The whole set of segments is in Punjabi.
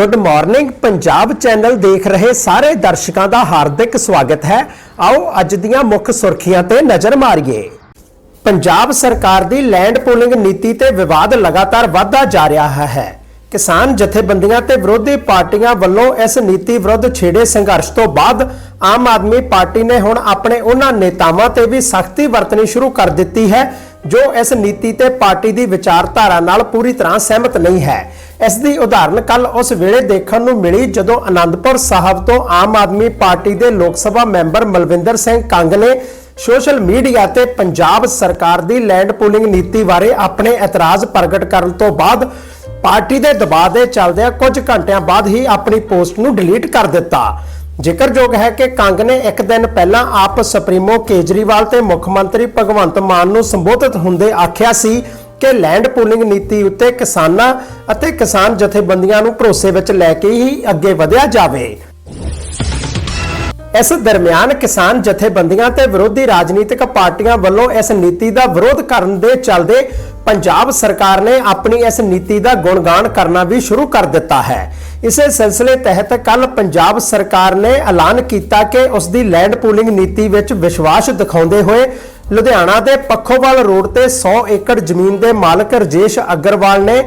ਗੁੱਡ ਮਾਰਨਿੰਗ ਪੰਜਾਬ ਚੈਨਲ ਦੇਖ ਰਹੇ ਸਾਰੇ ਦਰਸ਼ਕਾਂ ਦਾ ਹਾਰਦਿਕ ਸਵਾਗਤ ਹੈ। ਆਓ ਅੱਜ ਦੀਆਂ ਮੁੱਖ ਸੁਰਖੀਆਂ ਤੇ ਨਜ਼ਰ ਮਾਰੀਏ। ਪੰਜਾਬ ਸਰਕਾਰ ਦੀ ਲੈਂਡ ਪੂਲਿੰਗ ਨੀਤੀ ਤੇ ਵਿਵਾਦ ਲਗਾਤਾਰ ਵਧਦਾ ਜਾ ਰਿਹਾ ਹੈ। ਕਿਸਾਨ ਜਥੇਬੰਦੀਆਂ ਤੇ ਵਿਰੋਧੀ ਪਾਰਟੀਆਂ ਵੱਲੋਂ ਇਸ ਨੀਤੀ ਵਿਰੁੱਧ ਛੇੜੇ ਸੰਘਰਸ਼ ਤੋਂ ਬਾਅਦ ਆਮ ਆਦਮੀ ਪਾਰਟੀ ਨੇ ਹੁਣ ਆਪਣੇ ਉਹਨਾਂ ਨੇਤਾਵਾਂ ਤੇ ਵੀ ਸਖਤੀ ਵਰਤਣੀ ਸ਼ੁਰੂ ਕਰ ਦਿੱਤੀ ਹੈ, ਜੋ ਇਸ ਨੀਤੀ ਤੇ ਪਾਰਟੀ ਦੀ ਵਿਚਾਰਧਾਰਾ ਨਾਲ ਪੂਰੀ ਤਰ੍ਹਾਂ ਸਹਿਮਤ ਨਹੀਂ ਹੈ। ਇਸ ਦੀ ਉਦਾਹਰਣ ਕੱਲ ਉਸ ਵੇਲੇ ਦੇਖਣ ਨੂੰ ਮਿਲੀ ਜਦੋਂ ਆਨੰਦਪੁਰ ਸਾਹਿਬ ਤੋਂ ਆਮ ਆਦਮੀ ਪਾਰਟੀ ਦੇ ਲੋਕ ਸਭਾ ਮੈਂਬਰ ਮਲਵਿੰਦਰ ਸਿੰਘ ਕੰਗ ਨੇ ਸੋਸ਼ਲ ਮੀਡੀਆ ਤੇ ਪੰਜਾਬ ਸਰਕਾਰ ਦੀ ਲੈਂਡ ਪੂਲਿੰਗ ਨੀਤੀ ਬਾਰੇ ਆਪਣੇ ਇਤਰਾਜ਼ ਪ੍ਰਗਟ ਕਰਨ ਤੋਂ ਬਾਅਦ ਪਾਰਟੀ ਦੇ ਦਬਾਅ ਦੇ ਚੱਲਦਿਆਂ ਕੁਝ ਘੰਟਿਆਂ ਬਾਅਦ ਹੀ ਆਪਣੀ ਪੋਸਟ ਨੂੰ ਡਿਲੀਟ ਕਰ ਦਿੱਤਾ। ਜ਼ਿਕਰਯੋਗ ਹੈ ਕਿ ਕੰਗ ਨੇ ਇੱਕ ਦਿਨ ਪਹਿਲਾਂ ਆਪ ਸੁਪਰੀਮੋ ਕੇਜਰੀਵਾਲ ਤੇ ਮੁੱਖ ਮੰਤਰੀ ਭਗਵੰਤ ਮਾਨ ਨੂੰ ਸੰਬੋਧਿਤ ਹੁੰਦੇ ਆਖਿਆ ਸੀ ਕਿ ਲੈਂਡ ਪੂਲਿੰਗ ਨੀਤੀ ਉੱਤੇ ਕਿਸਾਨਾਂ ਅਤੇ ਕਿਸਾਨ ਜਥੇਬੰਦੀਆਂ ਨੂੰ ਭਰੋਸੇ ਵਿੱਚ ਲੈ ਕੇ ਹੀ ਅੱਗੇ ਵਧਿਆ ਜਾਵੇ। ਇਸ ਦਰਮਿਆਨ ਕਿਸਾਨ ਜਥੇਬੰਦੀਆਂ ਤੇ ਵਿਰੋਧੀ ਰਾਜਨੀਤਿਕ ਪਾਰਟੀਆਂ ਵੱਲੋਂ ਇਸ ਨੀਤੀ ਦਾ ਵਿਰੋਧ ਕਰਨ ਦੇ ਚੱਲਦੇ ਪੰਜਾਬ ਸਰਕਾਰ ਨੇ ਆਪਣੀ ਇਸ ਨੀਤੀ ਦਾ ਗੁਣਗਾਨ ਕਰਨਾ ਵੀ ਸ਼ੁਰੂ ਕਰ ਦਿੱਤਾ ਹੈ। ਇਸੇ ਸਿਲਸਿਲੇ ਤਹਿਤ ਕੱਲ ਪੰਜਾਬ ਸਰਕਾਰ ਨੇ ਐਲਾਨ ਕੀਤਾ ਕਿ ਉਸ ਦੀ ਲੈਂਡ ਪੂਲਿੰਗ ਨੀਤੀ ਵਿੱਚ ਵਿਸ਼ਵਾਸ ਦਿਖਾਉਂਦੇ ਹੋਏ ਲੁਧਿਆਣਾ ਦੇ ਪੱਖੋਵਾਲ ਰੋਡ ਤੇ 100 ਏਕੜ ਜ਼ਮੀਨ ਦੇ ਮਾਲਕ ਰਜੇਸ਼ ਅਗਰਵਾਲ ਨੇ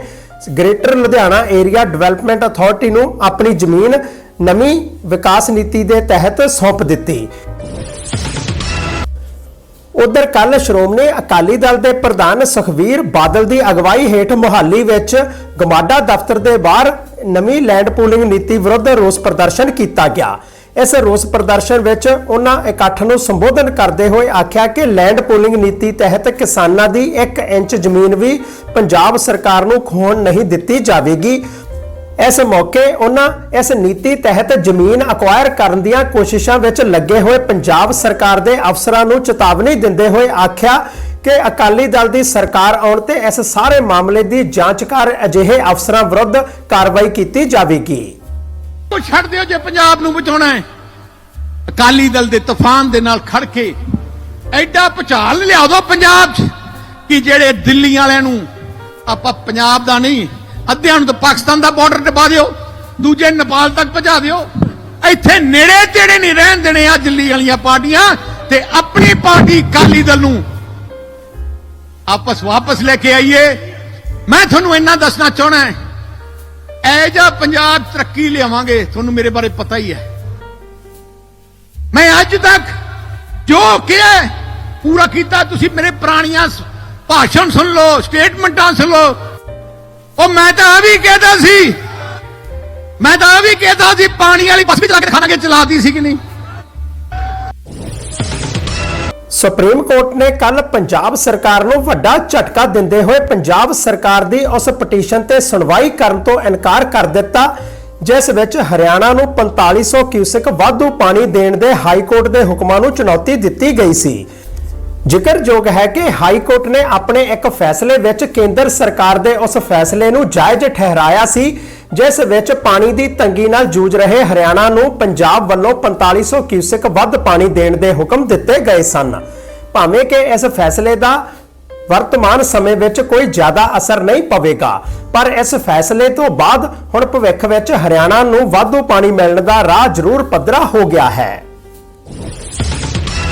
Greater Ludhiana area development authority ਨੂੰ ਆਪਣੀ ਜ਼ਮੀਨ ਨਵੀਂ ਵਿਕਾਸ ਨੀਤੀ ਦੇ ਤਹਿਤ ਸੌਂਪ ਦਿੱਤੀ। ਉਧਰ ਕੱਲ ਸ਼੍ਰੋਮਣੀ ਅਕਾਲੀ ਦਲ ਦੇ ਪ੍ਰਧਾਨ ਸੁਖਵੀਰ ਬਾਦਲ ਦੀ ਅਗਵਾਈ ਹੇਠ ਮੁਹਾਲੀ ਵਿੱਚ ਗਮਾਡਾ ਦਫ਼ਤਰ ਦੇ ਬਾਹਰ ਨਵੀਂ ਲੈਂਡ ਪੂਲਿੰਗ ਨੀਤੀ ਵਿਰੁੱਧ ਰੋਸ ਪ੍ਰਦਰਸ਼ਨ ਕੀਤਾ ਗਿਆ। ਇਸ ਰੋਸ ਪ੍ਰਦਰਸ਼ਨ ਵਿੱਚ ਉਹਨਾਂ ਇਕੱਠ ਨੂੰ ਸੰਬੋਧਨ ਕਰਦੇ ਹੋਏ ਆਖਿਆ ਕਿ ਲੈਂਡ ਪੂਲਿੰਗ ਨੀਤੀ ਤਹਿਤ ਕਿਸਾਨਾਂ ਦੀ 1 ਇੰਚ ਜ਼ਮੀਨ ਵੀ ਪੰਜਾਬ ਸਰਕਾਰ ਨੂੰ ਖੋਣ ਨਹੀਂ ਦਿੱਤੀ ਜਾਵੇਗੀ। ਇਸ ਮੌਕੇ ਉਹਨਾਂ ਇਸ ਨੀਤੀ ਤਹਿਤ ਜ਼ਮੀਨ ਅਕਵਾਇਰ ਕਰਨ ਦੀਆਂ ਕੋਸ਼ਿਸ਼ਾਂ ਵਿੱਚ ਲੱਗੇ ਹੋਏ ਪੰਜਾਬ ਸਰਕਾਰ ਦੇ ਅਫਸਰਾਂ ਨੂੰ ਚੇਤਾਵਨੀ ਦਿੰਦੇ ਹੋਏ ਆਖਿਆ ਕਿ ਅਕਾਲੀ ਦਲ ਦੀ ਸਰਕਾਰ ਆਉਣ ਤੇ ਇਸ ਸਾਰੇ ਮਾਮਲੇ ਦੀ ਜਾਂਚ ਕਰ ਅਜਿਹੇ ਅਫਸਰਾਂ ਵਿਰੁੱਧ ਕਾਰਵਾਈ ਕੀਤੀ ਜਾਵੇਗੀ। ਉਹ ਛੱਡ ਦਿਓ ਜੇ ਪੰਜਾਬ ਨੂੰ ਬਚਾਉਣਾ ਹੈ। ਅਕਾਲੀ ਦਲ ਦੇ ਤੂਫਾਨ ਦੇ ਨਾਲ ਖੜ ਕੇ ਐਡਾ ਭੁਚਾਲ ਲਿਆ ਦੋ ਪੰਜਾਬ 'ਚ ਕਿ ਜਿਹੜੇ ਦਿੱਲੀ ਵਾਲਿਆਂ ਨੂੰ ਆਪਾਂ ਪੰਜਾਬ ਦਾ ਨਹੀਂ, ਅੱਧਿਆਂ ਨੂੰ ਤਾਂ ਪਾਕਿਸਤਾਨ ਦਾ ਬਾਰਡਰ ਟਪਾ ਦਿਓ, ਦੂਜੇ ਨੇਪਾਲ ਤੱਕ ਪਹੁੰਚਾ ਦਿਓ। ਇੱਥੇ ਨੇੜੇ ਤੇੜੇ ਨਹੀਂ ਰਹਿਣ ਦੇਣੇ ਆ ਦਿੱਲੀ ਵਾਲੀਆਂ ਪਾਰਟੀਆਂ ਤੇ ਆਪਣੀ ਪਾਰਟੀ ਅਕਾਲੀ ਦਲ ਨੂੰ। ਆਪਸ ਵਾਪਸ ਲੈ ਕੇ ਆਈਏ। ਮੈਂ ਤੁਹਾਨੂੰ ਇੰਨਾ ਦੱਸਣਾ ਚਾਹਣਾ ਹੈ ਐ ਜਾ ਪੰਜਾਬ ਤਰੱਕੀ ਲਿਆਵਾਂਗੇ, ਤੁਹਾਨੂੰ ਮੇਰੇ ਬਾਰੇ ਪਤਾ ਹੀ ਹੈ। ਮੈਂ ਅੱਜ ਤੱਕ ਜੋ ਕਿਹਾ ਪੂਰਾ ਕੀਤਾ, ਤੁਸੀਂ ਮੇਰੇ ਪੁਰਾਣੀਆਂ ਭਾਸ਼ਣ ਸੁਣ ਲਓ, ਸਟੇਟਮੈਂਟਾਂ ਸੁਣ ਲਓ। ਉਹ ਮੈਂ ਤਾਂ ਆ ਵੀ ਕਹਿਦਾ ਸੀ, ਮੈਂ ਤਾਂ ਆ ਵੀ ਕਹਿਦਾ ਸੀ, ਪਾਣੀ ਵਾਲੀ ਬੱਸ ਵੀ ਚਲਾ ਕੇ ਖਾਣਾ ਕੇ ਚਲਾਤੀ ਸੀ ਕਿ ਨਹੀਂ? ਸੁਪਰੀਮ ਕੋਰਟ ਨੇ ਕੱਲ ਪੰਜਾਬ ਸਰਕਾਰ ਨੂੰ ਵੱਡਾ ਝਟਕਾ ਦਿੰਦੇ ਹੋਏ ਪੰਜਾਬ ਸਰਕਾਰ ਦੀ ਉਸ ਪਟੀਸ਼ਨ ਤੇ ਸੁਣਵਾਈ ਕਰਨ ਤੋਂ ਇਨਕਾਰ ਕਰ ਦਿੱਤਾ, ਜਿਸ ਵਿੱਚ ਹਰਿਆਣਾ ਨੂੰ 4500 ਕਿਊਸਿਕ ਵਾਧੂ ਪਾਣੀ ਦੇਣ ਦੇ ਹਾਈ ਕੋਰਟ ਦੇ ਹੁਕਮਾਂ ਨੂੰ ਚੁਣੌਤੀ ਦਿੱਤੀ ਗਈ ਸੀ। ਜ਼ਿਕਰਯੋਗ ਹੈ ਕਿ ਹਾਈ ਕੋਰਟ ਨੇ ਆਪਣੇ ਇੱਕ ਫੈਸਲੇ ਵਿੱਚ ਕੇਂਦਰ ਸਰਕਾਰ ਦੇ ਉਸ ਫੈਸਲੇ ਨੂੰ ਜਾਇਜ਼ ਠਹਿਰਾਇਆ ਸੀ ਜਿਸ ਵਿੱਚ ਪਾਣੀ ਦੀ ਤੰਗੀ ਨਾਲ ਜੂਝ ਰਹੇ ਹਰਿਆਣਾ ਨੂੰ ਪੰਜਾਬ ਵੱਲੋਂ 4500 ਕਿਊਸਿਕ ਵੱਧ ਪਾਣੀ ਦੇਣ ਦੇ ਹੁਕਮ ਦਿੱਤੇ ਗਏ ਸਨ। ਭਾਵੇਂ ਕਿ ਇਸ ਫੈਸਲੇ ਦਾ ਵਰਤਮਾਨ ਸਮੇਂ ਵਿੱਚ ਕੋਈ ਜ਼ਿਆਦਾ ਅਸਰ ਨਹੀਂ ਪਵੇਗਾ, ਪਰ ਇਸ ਫੈਸਲੇ ਤੋਂ ਬਾਅਦ ਹੁਣ ਭਵਿੱਖ ਵਿੱਚ ਹਰਿਆਣਾ ਨੂੰ ਵਾਧੂ ਪਾਣੀ ਮਿਲਣ ਦਾ ਰਾਹ ਜ਼ਰੂਰ ਪੱਧਰਾ ਹੋ ਗਿਆ ਹੈ।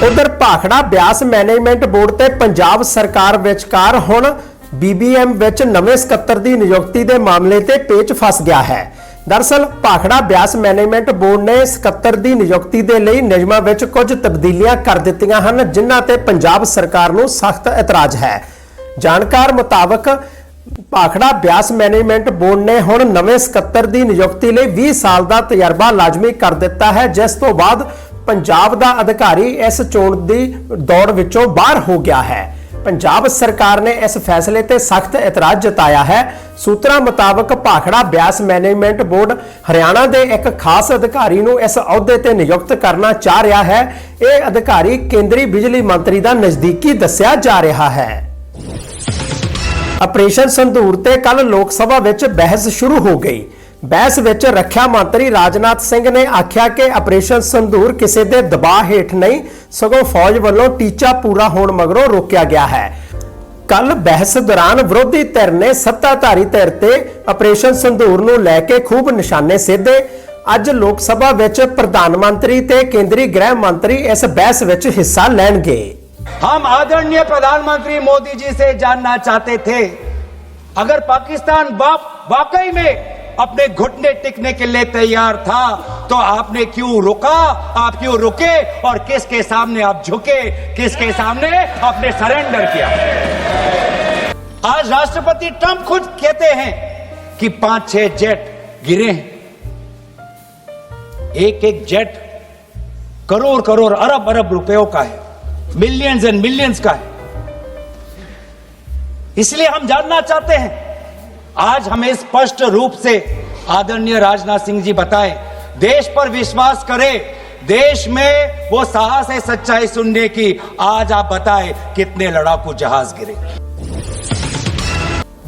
ਉਧਰ ਭਾਖੜਾ ਬਿਆਸ ਮੈਨੇਜਮੈਂਟ ਬੋਰਡ ਤੇ ਪੰਜਾਬ ਸਰਕਾਰ ਵਿਚਕਾਰ ਹੁਣ ਬੀਬੀਐਮ ਵਿੱਚ ਨਵੇਂ ਸਕੱਤਰ ਦੀ ਨਿਯੁਕਤੀ ਦੇ ਮਾਮਲੇ ਤੇ ਪੇਚ ਫਸ ਗਿਆ ਹੈ। ਦਰਸਲ, ਭਾਖੜਾ ਬਿਆਸ ਮੈਨੇਜਮੈਂਟ ਬੋਰਡ ਨੇ ਸਕੱਤਰ ਦੀ ਨਿਯੁਕਤੀ ਦੇ ਲਈ ਨਿਯਮਾਂ ਵਿੱਚ ਕੁਝ ਤਬਦੀਲੀਆਂ ਕਰ ਦਿੱਤੀਆਂ ਹਨ, ਜਿਨ੍ਹਾਂ ਤੇ ਪੰਜਾਬ ਸਰਕਾਰ ਨੂੰ ਸਖਤ ਇਤਰਾਜ਼ ਹੈ। ਜਾਣਕਾਰ ਮੁਤਾਬਕ, ਭਾਖੜਾ ਬਿਆਸ ਮੈਨੇਜਮੈਂਟ ਬੋਰਡ ਨੇ ਹੁਣ ਨਵੇਂ ਸਕੱਤਰ ਦੀ ਨਿਯੁਕਤੀ ਲਈ 20 ਸਾਲ ਦਾ ਤਜਰਬਾ ਲਾਜ਼ਮੀ ਕਰ ਦਿੱਤਾ ਹੈ, ਜਿਸ ਤੋਂ ਬਾਅਦ ਪੰਜਾਬ ਦਾ ਅਧਿਕਾਰੀ ਇਸ ਚੋਣ ਦੀ ਦੌੜ ਵਿੱਚੋਂ ਬਾਹਰ ਹੋ ਗਿਆ ਹੈ। ਪੰਜਾਬ ਸਰਕਾਰ ਨੇ ਇਸ ਫੈਸਲੇ ਤੇ ਸਖਤ ਇਤਰਾਜ਼ ਜਤਾਇਆ ਹੈ। ਸੂਤਰਾਂ ਮੁਤਾਬਕ ਭਾਖੜਾ ਬਿਆਸ ਮੈਨੇਜਮੈਂਟ ਬੋਰਡ ਹਰਿਆਣਾ ਦੇ ਇੱਕ ਖਾਸ ਅਧਿਕਾਰੀ ਨੂੰ ਇਸ ਅਹੁਦੇ ਤੇ ਨਿਯੁਕਤ ਕਰਨਾ ਚਾਹ ਰਿਹਾ ਹੈ। ਇਹ ਅਧਿਕਾਰੀ ਕੇਂਦਰੀ ਬਿਜਲੀ ਮੰਤਰੀ ਦਾ ਨਜ਼ਦੀਕੀ ਦੱਸਿਆ ਜਾ ਰਿਹਾ ਹੈ। ਆਪਰੇਸ਼ਨ ਸੰਧੂਰ ਤੇ ਕੱਲ ਲੋਕ ਸਭਾ ਵਿੱਚ ਬਹਿਸ ਸ਼ੁਰੂ ਹੋ ਗਈ। ਬਹਿਸ ਵਿੱਚ ਰੱਖਿਆ ਮੰਤਰੀ ਰਾਜਨਾਥ ਸਿੰਘ ਨੇ ਆਖਿਆ ਕਿ ਆਪਰੇਸ਼ਨ ਸੰਧੂਰ ਕਿਸੇ ਦੇ ਦਬਾਅ ਹੇਠ ਨਹੀਂ ਸਗੋਂ ਫੌਜ ਵੱਲੋਂ ਟੀਚਾ ਪੂਰਾ ਹੋਣ ਮਗਰੋਂ ਰੋਕਿਆ ਗਿਆ ਹੈ ਕੱਲ ਬਹਿਸ ਦੌਰਾਨ ਵਿਰੋਧੀ ਧਿਰ ਨੇ ਸੱਤਾਧਾਰੀ ਧਿਰ ਤੇ ਆਪਰੇਸ਼ਨ ਸੰਧੂਰ ਨੂੰ ਲੈ ਕੇ ਖੂਬ ਨਿਸ਼ਾਨੇ ਸਿੱਧੇ ਅੱਜ ਲੋਕ ਸਭਾ ਵਿੱਚ ਪ੍ਰਧਾਨ ਮੰਤਰੀ ਤੇ ਕੇਂਦਰੀ ਗ੍ਰਹਿ ਮੰਤਰੀ ਇਸ ਬਹਿਸ ਵਿੱਚ ਹਿੱਸਾ ਲੈਣਗੇ हम आदरणीय प्रधानमंत्री मोदी जी से जानना चाहते थे अगर पाकिस्तान वा- वाकई में अपने घुटने टिकने के लिए तैयार था। तो आपने क्यों रुका? आप क्यों रुके? और किसके सामने आप झुके? किसके सामने आपने सरेंडर किया? आज राष्ट्रपति ट्रंप खुद कहते हैं कि पाँच छह जेट गिरे हैं। एक एक जेट करोड़ करोड़ अरब अरब रुपयों का है। मिलियंस एंड मिलियंस का है। इसलिए हम जानना चाहते हैं आज हमें स्पष्ट रूप से आदरणीय राजनाथ सिंह जी बताएं देश पर विश्वास करें देश में वो साहस है सच्चाई सुनने की आज आप बताएं कितने लड़ाकू जहाज गिरे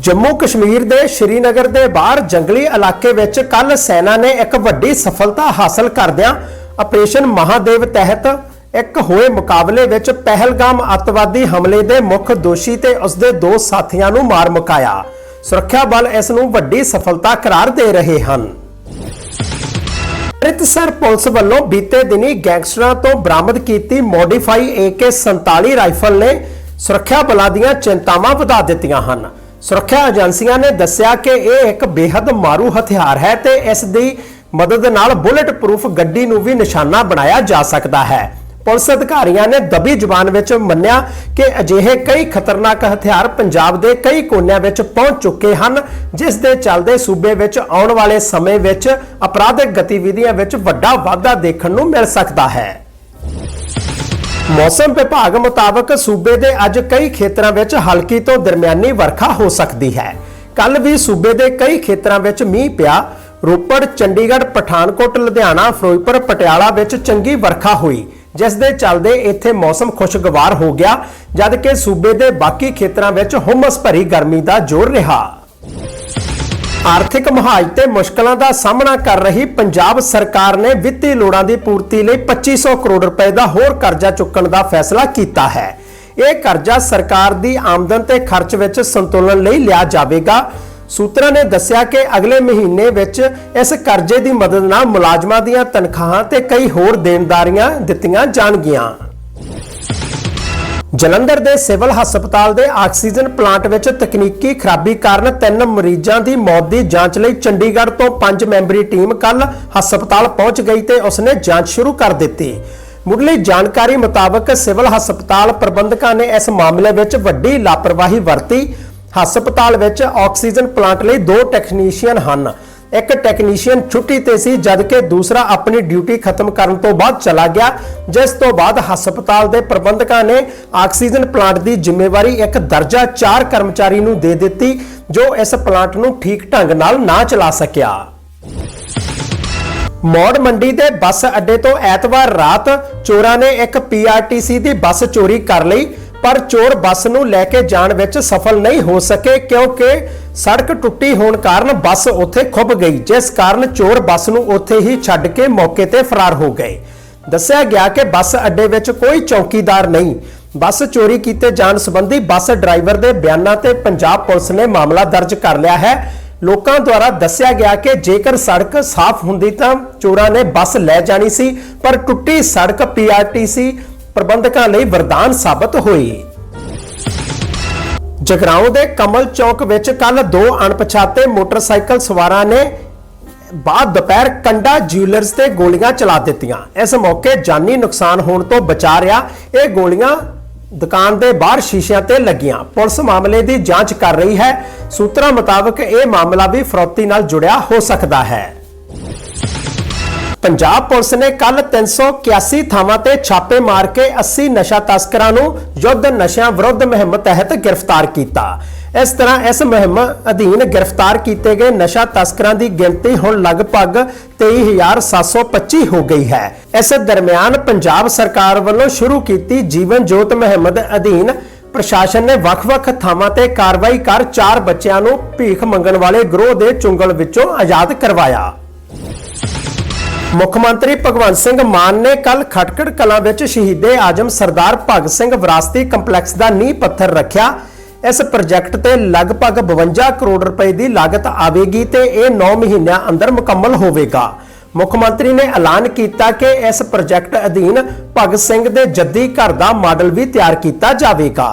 ਜੰਮੂ ਕਸ਼ਮੀਰ ਦੇ ਸ਼੍ਰੀਨਗਰ ਦੇ ਬਾਹਰ ਜੰਗਲੀ ਇਲਾਕੇ ਵਿੱਚ ਕੱਲ ਸੈਨਾ ਨੇ ਇੱਕ ਵੱਡੀ ਸਫਲਤਾ ਹਾਸਲ ਕਰਦਿਆਂ ਆਪਰੇਸ਼ਨ ਮਹਾਦੇਵ ਤਹਿਤ ਇੱਕ ਹੋਏ ਮੁਕਾਬਲੇ ਵਿੱਚ ਪਹਿਲਗਾਮ ਅੱਤਵਾਦੀ ਹਮਲੇ ਦੇ ਮੁੱਖ ਦੋਸ਼ੀ ਤੇ ਉਸਦੇ ਦੋ ਸਾਥੀਆਂ ਨੂੰ ਮਾਰ ਮੁਕਾਇਆ ਸੁਰੱਖਿਆ ਬਲ ਇਸ ਨੂੰ ਵੱਡੀ ਸਫਲਤਾ ਕਰਾਰ ਦੇ ਰਹੇ ਹਨ। ਅੰਮ੍ਰਿਤਸਰ ਪੁਲਿਸ ਵੱਲੋਂ ਬੀਤੇ ਦਿਨੀ ਗੈਂਗਸਟਰਾਂ ਤੋਂ ਬਰਾਮਦ ਕੀਤੀ ਮੋਡੀਫਾਈ AK47 ਰਾਈਫਲ ਨੇ ਸੁਰੱਖਿਆ ਬਲਾਂ ਦੀਆਂ ਚਿੰਤਾਵਾਂ ਵਧਾ ਦਿੱਤੀਆਂ ਹਨ। ਸੁਰੱਖਿਆ ਏਜੰਸੀਆਂ ਨੇ ਦੱਸਿਆ ਕਿ ਇਹ ਇੱਕ ਬੇहद ਮਾਰੂ ਹਥਿਆਰ ਹੈ ਤੇ ਇਸ ਦੀ ਮਦਦ ਨਾਲ ਬੁਲੇਟ ਪ੍ਰੂਫ ਗੱਡੀ ਨੂੰ ਵੀ ਨਿਸ਼ਾਨਾ ਬਣਾਇਆ ਜਾ ਸਕਦਾ ਹੈ। ਪੁਲਿਸ ਅਧਿਕਾਰੀਆਂ ਨੇ ਦਬੀ ਜ਼ੁਬਾਨ ਵਿੱਚ ਮੰਨਿਆ ਕਿ ਅਜਿਹੇ ਕਈ ਖਤਰਨਾਕ ਹਥਿਆਰ ਪੰਜਾਬ ਦੇ ਕਈ ਕੋਨਿਆਂ ਵਿੱਚ ਪਹੁੰਚ ਚੁੱਕੇ ਹਨ, ਜਿਸ ਦੇ ਚੱਲਦੇ ਸੂਬੇ ਵਿੱਚ ਆਉਣ ਵਾਲੇ ਸਮੇਂ ਵਿੱਚ ਅਪਰਾਧਿਕ ਗਤੀਵਿਧੀਆਂ ਵਿੱਚ ਵੱਡਾ ਵਾਧਾ ਦੇਖਣ ਨੂੰ ਮਿਲ ਸਕਦਾ ਹੈ। ਮੌਸਮ ਵਿਭਾਗ ਮੁਤਾਬਕ ਸੂਬੇ ਦੇ ਅੱਜ ਕਈ ਖੇਤਰਾਂ ਵਿੱਚ ਹਲਕੀ ਤੋਂ ਦਰਮਿਆਨੀ ਵਰਖਾ ਹੋ ਸਕਦੀ ਹੈ। ਕੱਲ ਵੀ ਸੂਬੇ ਦੇ ਕਈ ਖੇਤਰਾਂ ਵਿੱਚ ਮੀਂਹ ਪਿਆ। ਰੋਪੜ, ਚੰਡੀਗੜ੍ਹ, ਪਠਾਨਕੋਟ, ਲੁਧਿਆਣਾ, ਫਿਰੋਜ਼ਪੁਰ, ਪਟਿਆਲਾ ਵਿੱਚ ਚੰਗੀ ਵਰਖਾ ਹੋਈ। ਜਿਸ ਦੇ ਚੱਲਦੇ ਇੱਥੇ ਮੌਸਮ ਖੁਸ਼ਗਵਾਰ ਹੋ ਗਿਆ ਜਦ ਕਿ ਸੂਬੇ ਦੇ ਬਾਕੀ ਖੇਤਰਾਂ ਵਿੱਚ ਹੁਮਸ ਭਰੀ ਗਰਮੀ ਦਾ ਜ਼ੋਰ ਰਿਹਾ। ਆਰਥਿਕ ਮਹਾਜ਼ ਤੇ ਮੁਸ਼ਕਲਾਂ ਦਾ ਸਾਹਮਣਾ ਕਰ ਰਹੀ ਪੰਜਾਬ ਸਰਕਾਰ ਨੇ ਵਿੱਤੀ ਲੋੜਾਂ ਦੀ ਪੂਰਤੀ ਲਈ 2500 ਕਰੋੜ ਰੁਪਏ ਦਾ ਹੋਰ ਕਰਜ਼ਾ ਚੁੱਕਣ ਦਾ ਫੈਸਲਾ ਕੀਤਾ ਹੈ। ਇਹ ਕਰਜ਼ਾ ਸਰਕਾਰ ਦੀ ਆਮਦਨ ਤੇ ਖਰਚ ਵਿੱਚ ਸੰਤੁਲਨ ਲਈ ਲਿਆ ਜਾਵੇਗਾ। ਸੂਤਰਾਂ ਨੇ ਦੱਸਿਆ ਕਿ ਅਗਲੇ ਮਹੀਨੇ ਵਿੱਚ ਇਸ ਕਰਜ਼ੇ ਦੀ ਮਦਦ ਨਾਲ ਮੁਲਾਜ਼ਮਾਂ ਦੀਆਂ ਤਨਖਾਹਾਂ ਤੇ ਕਈ ਹੋਰ ਦੇਣਦਾਰੀਆਂ ਦਿੱਤੀਆਂ ਜਾਣਗੀਆਂ। ਜਲੰਧਰ ਦੇ ਸਿਵਲ ਹਸਪਤਾਲ ਦੇ ਆਕਸੀਜਨ ਪਲਾਂਟ ਵਿੱਚ ਤਕਨੀਕੀ ਖਰਾਬੀ ਕਾਰਨ ਤਿੰਨ ਮਰੀਜ਼ਾਂ ਦੀ ਮੌਤ ਦੀ ਜਾਂਚ ਲਈ ਚੰਡੀਗੜ੍ਹ ਤੋਂ ਪੰਜ ਮੈਂਬਰੀ ਟੀਮ ਕੱਲ ਹਸਪਤਾਲ ਪਹੁੰਚ ਗਈ ਤੇ ਉਸਨੇ ਜਾਂਚ ਸ਼ੁਰੂ ਕਰ ਦਿੱਤੀ। ਮੁੱਢਲੀ ਜਾਣਕਾਰੀ ਮੁਤਾਬਕ ਸਿਵਲ ਹਸਪਤਾਲ ਪ੍ਰਬੰਧਕਾਂ ਨੇ ਇਸ ਮਾਮਲੇ ਵਿੱਚ ਵੱਡੀ ਲਾਪਰਵਾਹੀ ਵਰਤੀ। ਹਸਪਤਾਲ ਵਿੱਚ ਆਕਸੀਜਨ ਪਲਾਂਟ ਲਈ ਦੋ ਟੈਕਨੀਸ਼ੀਅਨ ਹਨ। ਇੱਕ ਟੈਕਨੀਸ਼ੀਅਨ ਛੁੱਟੀ ਤੇ ਸੀ, ਜਦਕਿ ਦੂਸਰਾ ਆਪਣੀ ਡਿਊਟੀ ਖਤਮ ਕਰਨ ਤੋਂ ਬਾਅਦ ਚਲਾ ਗਿਆ, ਜਿਸ ਤੋਂ ਬਾਅਦ ਹਸਪਤਾਲ ਦੇ ਪ੍ਰਬੰਧਕਾਂ ਨੇ ਆਕਸੀਜਨ ਪਲਾਂਟ ਦੀ ਜ਼ਿੰਮੇਵਾਰੀ ਇੱਕ ਦਰਜਾ 4 ਕਰਮਚਾਰੀ ਨੂੰ ਦੇ ਦਿੱਤੀ, ਜੋ ਇਸ ਪਲਾਂਟ ਨੂੰ ਠੀਕ ਢੰਗ ਨਾਲ ਨਾ ਚਲਾ ਸਕਿਆ। ਮੌੜ ਮੰਡੀ ਦੇ ਬੱਸ ਅੱਡੇ ਤੋਂ ਐਤਵਾਰ ਰਾਤ ਚੋਰਾਂ ਨੇ ਇੱਕ ਪੀਆਰਟੀਸੀ ਦੀ ਬੱਸ ਚੋਰੀ ਕਰ ਲਈ ਪਰ ਚੋਰ ਬੱਸ ਨੂੰ ਲੈ ਕੇ ਜਾਣ ਵਿੱਚ ਸਫਲ ਨਹੀਂ ਹੋ ਸਕੇ ਕਿਉਂਕਿ ਸੜਕ ਟੁੱਟੀ ਹੋਣ ਕਾਰਨ ਬੱਸ ਉੱਥੇ ਖੁੱਭ ਗਈ, ਜਿਸ ਕਾਰਨ ਚੋਰ ਬੱਸ ਨੂੰ ਉੱਥੇ ਹੀ ਛੱਡ ਕੇ ਮੌਕੇ ਤੇ ਫਰਾਰ ਹੋ ਗਏ। ਦੱਸਿਆ ਗਿਆ ਕਿ ਬੱਸ ਅੱਡੇ ਵਿੱਚ ਕੋਈ ਚੌਕੀਦਾਰ ਨਹੀਂ। ਬੱਸ ਚੋਰੀ ਕੀਤੇ ਜਾਣ ਸੰਬੰਧੀ ਬੱਸ ਡਰਾਈਵਰ ਦੇ ਬਿਆਨਾਂ ਤੇ ਪੰਜਾਬ ਪੁਲਿਸ ਨੇ ਮਾਮਲਾ ਦਰਜ ਕਰ ਲਿਆ ਹੈ। ਲੋਕਾਂ ਦੁਆਰਾ ਦੱਸਿਆ ਗਿਆ ਕਿ ਜੇਕਰ ਸੜਕ ਸਾਫ਼ ਹੁੰਦੀ ਤਾਂ ਚੋਰਾਂ ਨੇ ਬੱਸ ਲੈ ਜਾਣੀ ਸੀ, ਪਰ ਟੁੱਟੀ ਸੜਕ ਪੀਆਰਟੀਸੀ ਪ੍ਰਬੰਧਕਾਂ ਲਈ ਵਰਦਾਨ ਸਾਬਤ ਹੋਈ। ਜਗਰਾਉਂ ਦੇ ਕਮਲ ਚੌਕ ਵਿੱਚ ਕੱਲ ਦੋ ਅਣਪਛਾਤੇ ਮੋਟਰਸਾਈਕਲ ਸਵਾਰਾਂ ਨੇ ਬਾਅਦ ਦੁਪਹਿਰ ਕੰਡਾ ਜਿਊਲਰਸ ਤੇ ਗੋਲੀਆਂ ਚਲਾ ਦਿੱਤੀਆਂ। ਇਸ ਮੌਕੇ ਜਾਨੀ ਨੁਕਸਾਨ ਹੋਣ ਤੋਂ ਬਚਾ ਰਿਹਾ, ਇਹ ਗੋਲੀਆਂ ਦੁਕਾਨ ਦੇ ਬਾਹਰ ਸ਼ੀਸ਼ਿਆਂ ਤੇ ਲੱਗੀਆਂ। ਪੁਲਿਸ ਮਾਮਲੇ ਦੀ ਜਾਂਚ ਕਰ ਰਹੀ ਹੈ। ਸੂਤਰਾਂ ਮੁਤਾਬਕ ਇਹ ਮਾਮਲਾ ਵੀ ਫਰੌਤੀ ਨਾਲ ਜੁੜਿਆ ਹੋ ਸਕਦਾ ਹੈ। ਪੰਜਾਬ ਪੁਲਿਸ ਨੇ ਕੱਲ 381 ਥਾਵਾਂ ਤੇ ਛਾਪੇ ਮਾਰ ਕੇ 80 ਨਸ਼ਾ ਤਸਕਰਾਂ ਨੂੰ ਯੁੱਧ ਨਸ਼ਿਆਂ ਵਿਰੁੱਧ ਮੁਹਿੰਮ ਤਹਿਤ ਗ੍ਰਿਫਤਾਰ ਕੀਤਾ। ਇਸ ਤਰ੍ਹਾਂ ਇਸ ਮੁਹਿੰਮ ਅਧੀਨ ਗ੍ਰਿਫਤਾਰ ਕੀਤੇ ਗਏ ਨਸ਼ਾ ਤਸਕਰਾਂ ਦੀ ਗਿਣਤੀ ਹੁਣ ਲਗਭਗ 23725 ਹੋ ਗਈ ਹੈ। ਇਸ ਦਰਮਿਆਨ ਪੰਜਾਬ ਸਰਕਾਰ ਵੱਲੋਂ ਸ਼ੁਰੂ ਕੀਤੀ ਜੀਵਨ ਜੋਤ ਮੁਹਿੰਮ ਦੇ ਅਧੀਨ ਪ੍ਰਸ਼ਾਸਨ ਨੇ ਵੱਖ-ਵੱਖ ਥਾਵਾਂ ਤੇ ਕਾਰਵਾਈ ਕਰ ਚਾਰ ਬੱਚਿਆਂ ਨੂੰ ਭੀਖ ਮੰਗਣ ਵਾਲੇ ਗਰੋਹ ਦੇ ਚੁੰਗਲ ਵਿੱਚੋਂ ਆਜ਼ਾਦ ਕਰਵਾਇਆ। ਮੁੱਖ ਮੰਤਰੀ ਭਗਵੰਤ ਸਿੰਘ ਮਾਨ ਨੇ ਕੱਲ ਖਟਕੜ ਕਲਾਂ ਵਿੱਚ ਸ਼ਹੀਦੇ ਆਜਮ ਸਰਦਾਰ ਭਗਤ ਸਿੰਘ ਵਿਰਾਸਤੀ ਕੰਪਲੈਕਸ ਦਾ ਨੀਂਹ ਪੱਥਰ ਰੱਖਿਆ। ਇਸ ਪ੍ਰੋਜੈਕਟ ਤੇ ਲਗਭਗ 52 ਕਰੋੜ ਰੁਪਏ ਦੀ ਲਾਗਤ ਆਵੇਗੀ ਤੇ ਇਹ 9 ਮਹੀਨਿਆਂ ਅੰਦਰ ਮੁਕੰਮਲ ਹੋਵੇਗਾ। ਮੁੱਖ ਮੰਤਰੀ ਨੇ ਐਲਾਨ ਕੀਤਾ ਕਿ ਇਸ ਪ੍ਰੋਜੈਕਟ ਅਧੀਨ ਭਗਤ ਸਿੰਘ ਦੇ ਜੱਦੀ ਘਰ ਦਾ ਮਾਡਲ ਵੀ ਤਿਆਰ ਕੀਤਾ ਜਾਵੇਗਾ।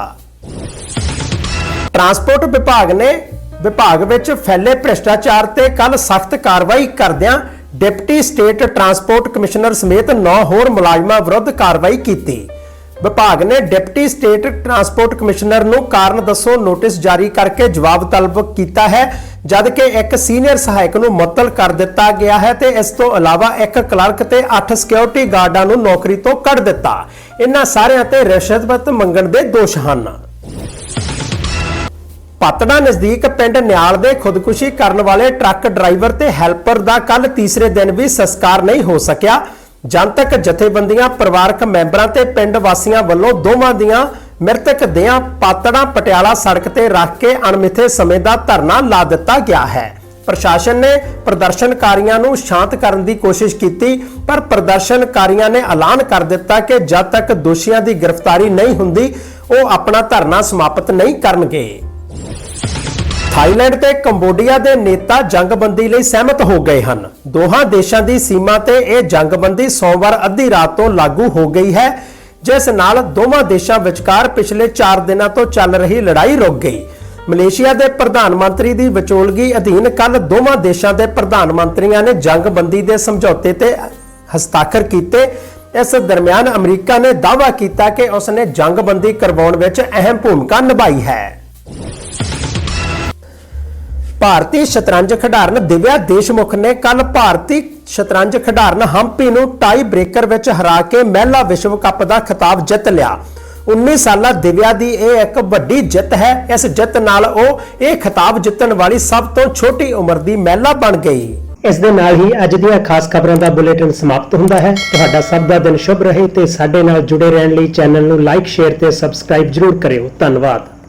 ਟਰਾਂਸਪੋਰਟ ਵਿਭਾਗ ਨੇ ਵਿਭਾਗ ਵਿੱਚ ਫੈਲੇ ਭ੍ਰਿਸ਼ਟਾਚਾਰ ਤੇ ਕੱਲ ਸਖਤ ਕਾਰਵਾਈ ਕਰਦਿਆਂ ਡਿਪਟੀ ਸਟੇਟ ਟਰਾਂਸਪੋਰਟ ਕਮਿਸ਼ਨਰ ਸਮੇਤ 9 ਹੋਰ ਮੁਲਾਜ਼ਮਾਂ ਵਿਰੁੱਧ ਕਾਰਵਾਈ ਕੀਤੀ। ਵਿਭਾਗ ਨੇ ਡਿਪਟੀ ਸਟੇਟ ਟਰਾਂਸਪੋਰਟ ਕਮਿਸ਼ਨਰ ਨੂੰ ਕਾਰਨ ਦੱਸੋ ਨੋਟਿਸ ਜਾਰੀ ਕਰਕੇ ਜਵਾਬ ਤਲਬ ਕੀਤਾ ਹੈ ਜਦਕਿ ਇੱਕ ਸੀਨੀਅਰ ਸਹਾਇਕ ਨੂੰ ਮੁਅੱਤਲ ਕਰ ਦਿੱਤਾ ਗਿਆ ਹੈ ਤੇ ਇਸ ਤੋਂ ਇਲਾਵਾ ਇੱਕ ਕਲਰਕ ਤੇ 8 ਸਿਕਿਉਰਿਟੀ ਗਾਰਡਾਂ ਨੂੰ ਨੌਕਰੀ ਤੋਂ ਕੱਢ ਦਿੱਤਾ। ਇਹਨਾਂ ਸਾਰਿਆਂ ਤੇ ਰਿਸ਼ਵਤ ਮੰਗਣ ਦੇ ਦੋਸ਼ ਹਨ। ਪਤੜਾ ਨਜ਼ਦੀਕ ਪਿੰਡ ਨਿਆਲ ਦੇ ਖੁਦਕੁਸ਼ੀ ਕਰਨ ਵਾਲੇ ਟਰੱਕ ਡਰਾਈਵਰ ਤੇ ਹੈਲਪਰ ਦਾ ਕੱਲ ਤੀਸਰੇ ਦਿਨ ਵੀ ਸੰਸਕਾਰ ਨਹੀਂ ਹੋ ਸਕਿਆ। ਜਨਤਕ ਜਥੇਬੰਦੀਆਂ, ਪਰਿਵਾਰਕ ਮੈਂਬਰਾਂ ਤੇ ਪਿੰਡ ਵਾਸੀਆਂ ਵੱਲੋਂ ਦੋਵਾਂ ਦੀਆਂ ਮ੍ਰਿਤਕ ਦੇਹਾਂ ਪਾਤੜਾ ਪਟਿਆਲਾ ਸੜਕ ਤੇ ਰੱਖ ਕੇ ਅਣਮਿੱਥੇ ਸਮੇਂ ਦਾ ਧਰਨਾ ਲਾ ਦਿੱਤਾ ਗਿਆ ਹੈ। ਪ੍ਰਸ਼ਾਸਨ ਨੇ ਪ੍ਰਦਰਸ਼ਨਕਾਰੀਆਂ ਨੂੰ ਸ਼ਾਂਤ ਕਰਨ ਦੀ ਕੋਸ਼ਿਸ਼ ਕੀਤੀ, ਪਰ ਪ੍ਰਦਰਸ਼ਨਕਾਰੀਆਂ ਨੇ ਐਲਾਨ ਕਰ ਦਿੱਤਾ ਕਿ ਜਦ ਤੱਕ ਦੋਸ਼ੀਆਂ ਦੀ ਗ੍ਰਿਫਤਾਰੀ ਨਹੀਂ ਹੁੰਦੀ, ਉਹ ਆਪਣਾ ਧਰਨਾ ਸਮਾਪਤ ਨਹੀਂ ਕਰਨਗੇ। ਥਾਈਲੈਂਡ ਤੇ ਕੰਬੋਡੀਆ ਦੇ ਨੇਤਾ ਜੰਗਬੰਦੀ ਲਈ ਸਹਿਮਤ ਹੋ ਗਏ ਹਨ। ਦੋਹਾਂ ਦੇਸ਼ਾਂ ਦੀ ਸੀਮਾ ਤੇ ਇਹ ਜੰਗਬੰਦੀ ਸੋਮਵਾਰ ਅੱਧੀ ਰਾਤ ਤੋਂ ਲਾਗੂ ਹੋ ਗਈ ਹੈ, ਜਿਸ ਨਾਲ ਦੋਵਾਂ ਦੇਸ਼ਾਂ ਵਿਚਕਾਰ ਪਿਛਲੇ 4 ਦਿਨਾਂ ਤੋਂ ਚੱਲ ਰਹੀ ਲੜਾਈ ਰੁਕ ਗਈ। ਮਲੇਸ਼ੀਆ ਦੇ ਪ੍ਰਧਾਨ ਮੰਤਰੀ ਦੀ ਵਿਚੋਲਗੀ ਅਧੀਨ ਕੱਲ ਦੋਵਾਂ ਦੇਸ਼ਾਂ ਦੇ ਪ੍ਰਧਾਨ ਮੰਤਰੀਆਂ ਨੇ ਜੰਗਬੰਦੀ ਦੇ ਸਮਝੌਤੇ ਤੇ ਹਸਤਾਖਰ ਕੀਤੇ। ਇਸ ਦਰਮਿਆਨ ਅਮਰੀਕਾ ਨੇ ਦਾਅਵਾ ਕੀਤਾ ਕਿ ਉਸ ਨੇ ਜੰਗਬੰਦੀ ਕਰਵਾਉਣ ਵਿੱਚ ਅਹਿਮ ਭੂਮਿਕਾ ਨਿਭਾਈ ਹੈ। ਭਾਰਤੀ ਸ਼ਤਰੰਜ ਖਿਡਾਰਨ ਦਿਵਿਆ ਦੇਸ਼ਮੁਖ ਨੇ ਕੱਲ ਭਾਰਤੀ ਸ਼ਤਰੰਜ ਖਿਡਾਰਨ ਹੰਪੀ ਨੂੰ ਟਾਈ ਬ੍ਰੇਕਰ ਵਿੱਚ ਹਰਾ ਕੇ ਮਹਿਲਾ ਵਿਸ਼ਵ ਕੱਪ ਦਾ ਖਿਤਾਬ ਜਿੱਤ ਲਿਆ। 19 ਸਾਲਾ ਦਿਵਿਆ ਦੀ ਇਹ ਇੱਕ ਵੱਡੀ ਜਿੱਤ ਹੈ। ਇਸ ਜਿੱਤ ਨਾਲ ਉਹ ਇਹ ਖਿਤਾਬ ਜਿੱਤਣ ਵਾਲੀ ਸਭ ਤੋਂ ਛੋਟੀ ਉਮਰ ਦੀ ਮਹਿਲਾ ਬਣ ਗਈ। ਇਸ ਦੇ ਨਾਲ ਹੀ ਅੱਜ ਦੀਆਂ ਖਾਸ ਖਬਰਾਂ ਦਾ ਬੁਲੇਟਿਨ ਸਮਾਪਤ ਹੁੰਦਾ ਹੈ। ਤੁਹਾਡਾ ਸਭ ਦਾ ਦਿਨ ਸ਼ੁਭ ਰਹੇ ਤੇ ਸਾਡੇ ਨਾਲ ਜੁੜੇ ਰਹਿਣ ਲਈ ਚੈਨਲ ਨੂੰ ਲਾਈਕ, ਸ਼ੇਅਰ ਤੇ ਸਬਸਕ੍ਰਾਈਬ ਜਰੂਰ ਕਰਿਓ। ਧੰਨਵਾਦ।